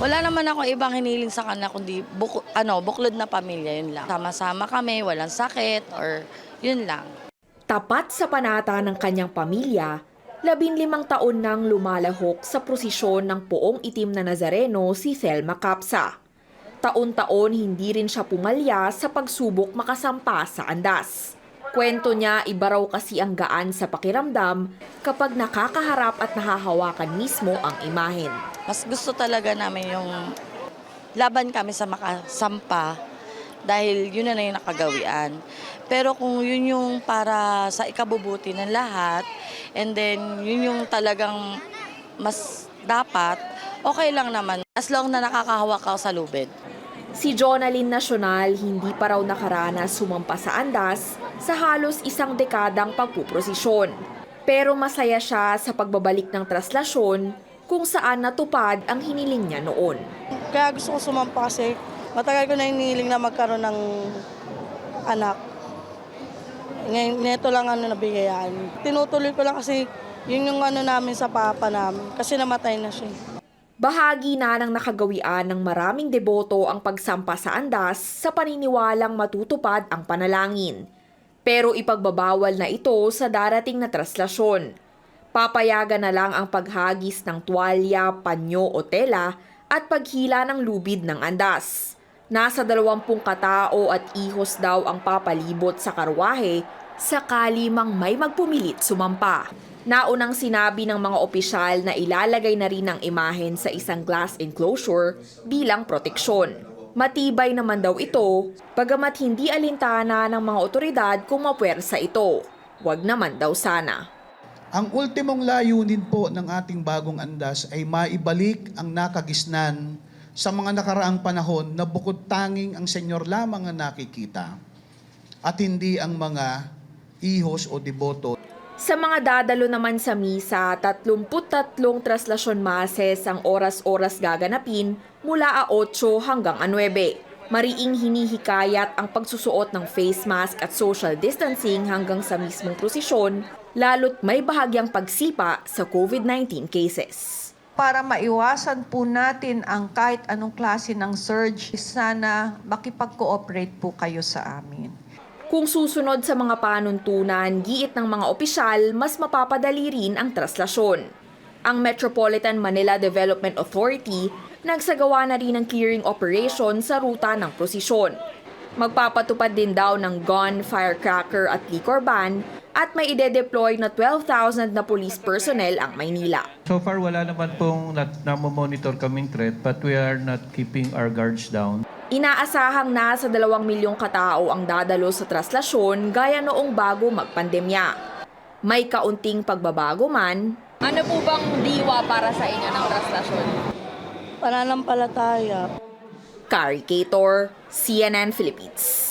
Wala naman ako ibang hiniling sa kanila kundi buk- ano, buklod na pamilya, yun lang. Sama-sama kami, walang sakit, or yun lang. Tapat sa panata ng kanyang pamilya, labinlimang taon nang lumalahok sa prosesyon ng poong itim na Nazareno si Thelma Capsa. Taon-taon hindi rin siya pumalya sa pagsubok makasampa sa andas. Kwento niya iba raw kasi ang gaan sa pakiramdam kapag nakakaharap at nahahawakan mismo ang imahen. Mas gusto talaga namin yung laban kami sa makasampa dahil yun na na yung nakagawian. Pero kung yun yung para sa ikabubuti ng lahat, and then yun yung talagang mas dapat, okay lang naman. As long na nakakahawak ka sa lubid. Si Jonalyn Nacional hindi pa raw nakaranas sumampa sa andas sa halos isang dekadang pagpuprosesyon. Pero masaya siya sa pagbabalik ng traslasyon kung saan natupad ang hiniling niya noon. Kaya gusto ko sumampa kasi matagal ko na hinihiling na magkaroon ng anak. Ngayon, neto lang ano nabigayaan. Tinutuloy ko lang kasi yun yung ano namin sa papa namin. Kasi namatay na siya. Bahagi na ng nakagawian ng maraming deboto ang pagsampa sa andas sa paniniwalang matutupad ang panalangin. Pero ipagbabawal na ito sa darating na traslasyon. Papayagan na lang ang paghagis ng tuwalya, panyo o tela at paghila ng lubid ng andas. Nasa dalawampung katao at ihos daw ang papalibot sa karwahe sakali mang may magpumilit sumampa. Naunang sinabi ng mga opisyal na ilalagay na rin ang imahen sa isang glass enclosure bilang proteksyon. Matibay naman daw ito, bagamat hindi alintana ng mga otoridad kung mapwersa ito. Huwag naman daw sana. Ang ultimong layunin po ng ating bagong andas ay maibalik ang nakagisnan sa mga nakaraang panahon na bukod tanging ang Senyor lamang ang nakikita at hindi ang mga ihos o deboto. Sa mga dadalo naman sa misa, 33 traslasyon mases ang oras-oras gaganapin mula a 8 hanggang a 9. Mariing hinihikayat ang pagsusuot ng face mask at social distancing hanggang sa mismong prosesyon, lalo't may bahagyang pagsipa sa COVID-19 cases. para maiwasan po natin ang kahit anong klase ng surge, sana makipag-cooperate po kayo sa amin. Kung susunod sa mga panuntunan, giit ng mga opisyal, mas mapapadali rin ang traslasyon. Ang Metropolitan Manila Development Authority nagsagawa na rin ng clearing operation sa ruta ng prosesyon. Magpapatupad din daw ng gun, firecracker at liquor ban at may ide-deploy na 12,000 na police personnel ang Maynila. So far, wala naman pong namomonitor kaming threat but we are not keeping our guards down. Inaasahang nasa 2 milyong katao ang dadalo sa traslasyon gaya noong bago magpandemya. May kaunting pagbabago man. Ano po bang diwa para sa inyo ng traslasyon? Pananampalataya. Caricator, CNN Philippines.